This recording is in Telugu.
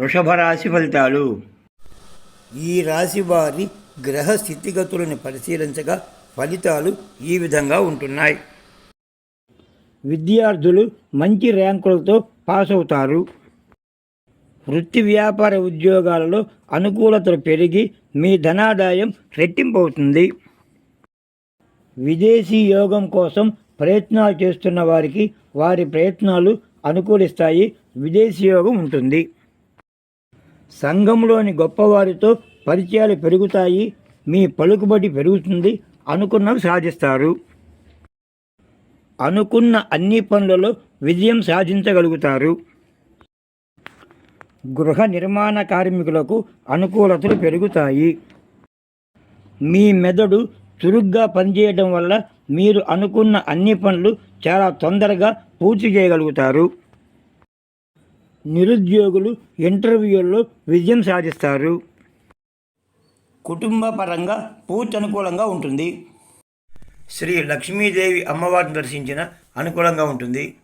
వృషభ రాశి ఫలితాలు. ఈ రాశి వారి గ్రహ స్థితిగతులను పరిశీలించగా ఫలితాలు ఈ విధంగా ఉంటున్నాయి. విద్యార్థులు మంచి ర్యాంకులతో పాస్ అవుతారు. వృత్తి వ్యాపార ఉద్యోగాలలో అనుకూలతలు పెరిగి మీ ధనాదాయం రెట్టింపు అవుతుంది విదేశీ యోగం కోసం ప్రయత్నాలు చేస్తున్న వారికి వారి ప్రయత్నాలు అనుకూలిస్తాయి. విదేశీ యోగం ఉంటుంది. సంఘంలోని గొప్పవారితో పరిచయాలు పెరుగుతాయి మీ పలుకుబడి పెరుగుతుంది అనుకున్నవి సాధిస్తారు. అనుకున్న అన్ని పనులలో విజయం సాధించగలుగుతారు. గృహ నిర్మాణ కార్మికులకు అనుకూలతలు పెరుగుతాయి. మీ మెదడు చురుగ్గా పనిచేయడం వల్ల మీరు అనుకున్న అన్ని పనులు చాలా తొందరగా పూర్తి చేయగలుగుతారు. నిరుద్యోగులు ఇంటర్వ్యూల్లో విజయం సాధిస్తారు. కుటుంబ పరంగా పూర్తి అనుకూలంగా ఉంటుంది. శ్రీ లక్ష్మీదేవి అమ్మవారిని దర్శించిన అనుకూలంగా ఉంటుంది.